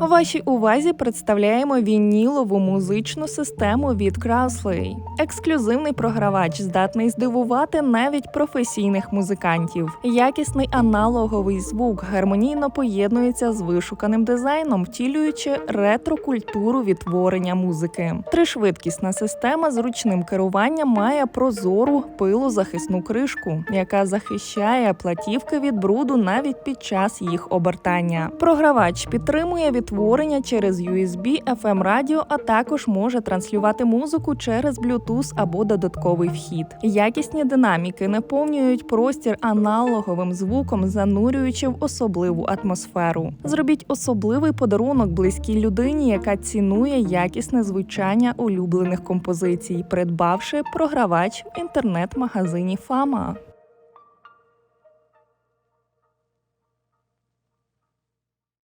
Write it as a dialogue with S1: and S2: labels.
S1: Вашій увазі представляємо вінілову музичну систему від Crossley. Ексклюзивний програвач здатний здивувати навіть професійних музикантів. Якісний аналоговий звук гармонійно поєднується з вишуканим дизайном, втілюючи ретро-культуру відтворення музики. Тришвидкісна система з ручним керуванням має прозору пилозахисну кришку, яка захищає платівки від бруду навіть під час їх обертання. Програвач підтримує відтворення через USB, FM радіо, а також може транслювати музику через Bluetooth або додатковий вхід. Якісні динаміки наповнюють простір аналоговим звуком, занурюючи в особливу атмосферу. Зробіть особливий подарунок близькій людині, яка цінує якісне звучання улюблених композицій, придбавши програвач в інтернет-магазині Фама.